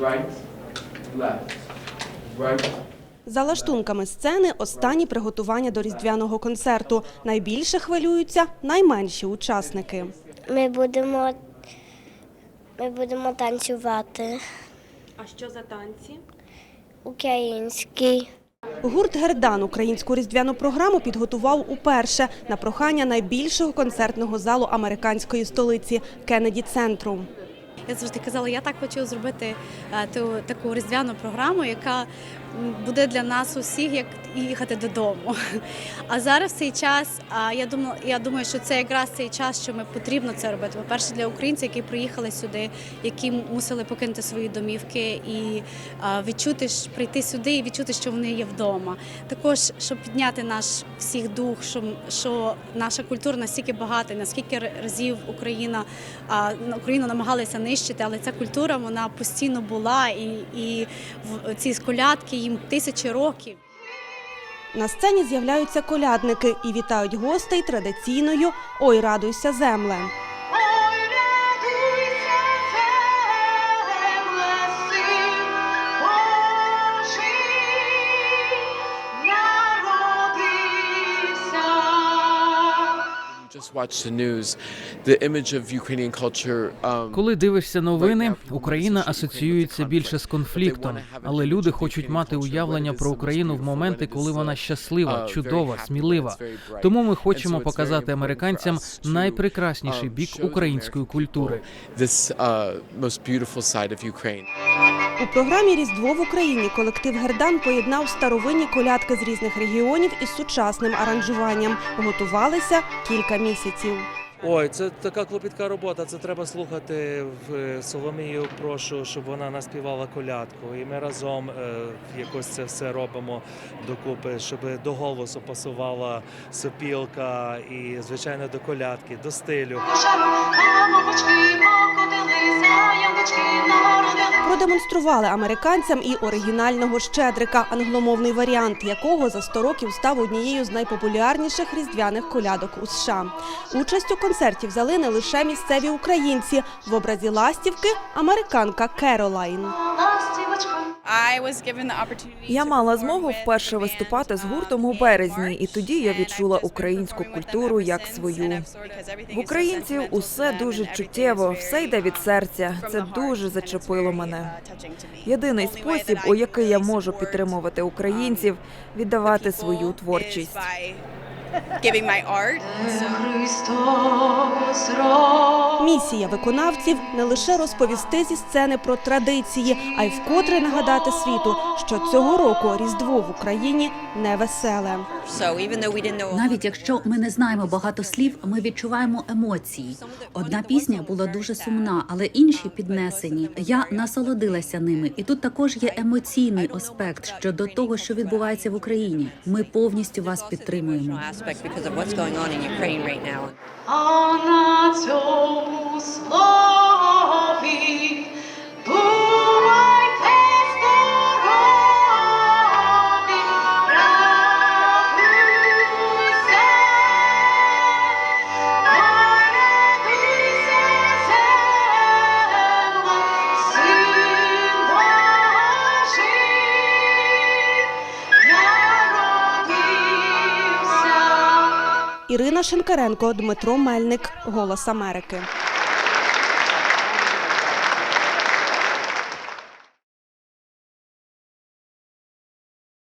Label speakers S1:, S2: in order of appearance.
S1: right, left, right,
S2: За лаштунками сцени останні приготування до різдвяного концерту. Найбільше хвилюються найменші учасники.
S3: Ми будемо, ми будемо танцювати
S2: А що за танці?
S3: український.
S2: Гурт Гердан українську різдвяну програму підготував уперше на прохання найбільшого концертного залу американської столиці Кеннеді Центру.
S4: Я завжди казала, я так хочу зробити е, таку різдвяну програму, яка буде для нас усіх як їхати додому. А зараз цей час, я думаю, я думаю, що це якраз цей час, що ми потрібно це робити. По-перше, для українців, які приїхали сюди, які мусили покинути свої домівки і відчути прийти сюди і відчути, що вони є вдома. Також щоб підняти наш всіх дух, що, що наша культура настільки багата, наскільки разів Україна а, на Україну намагалися нищити, але ця культура вона постійно була, і, і ці колядки їм тисячі років.
S2: На сцені з'являються колядники і вітають гостей традиційною Ой, радуйся, земле.
S5: Коли дивишся новини, Україна асоціюється більше з конфліктом, але люди хочуть мати уявлення про Україну в моменти, коли вона щаслива, чудова, смілива. Тому ми хочемо показати американцям найпрекрасніший бік української культури.
S2: У програмі Різдво в Україні колектив Гердан поєднав старовинні колядки з різних регіонів із сучасним аранжуванням. Готувалися кілька місяців.
S6: Ой, це така клопітка робота. Це треба слухати в е, Соломію. Прошу, щоб вона наспівала колядку. І ми разом е, якось це все робимо докупи, щоб до голосу пасувала сопілка і, звичайно, до колядки, до стилю.
S2: Продемонстрували американцям і оригінального щедрика, англомовний варіант якого за 100 років став однією з найпопулярніших різдвяних колядок у США. Участь у концерті взяли не лише місцеві українці. В образі ластівки американка Керолайн.
S7: Я мала змогу вперше виступати з гуртом у березні, і тоді я відчула українську культуру як свою. В українців усе дуже чуттєво, все йде від серця. Це дуже зачепило мене. Єдиний спосіб, у який я можу підтримувати українців, віддавати свою творчість.
S8: giving my art. So.
S2: Місія виконавців не лише розповісти зі сцени про традиції, а й вкотре нагадати світу, що цього року Різдво в Україні не веселе.
S9: Навіть якщо ми не знаємо багато слів, ми відчуваємо емоції. Одна пісня була дуже сумна, але інші піднесені. Я насолодилася ними, і тут також є емоційний аспект щодо того, що відбувається в Україні. Ми повністю вас підтримуємо.
S2: Ірина Шинкаренко, Дмитро Мельник, Голос Америки.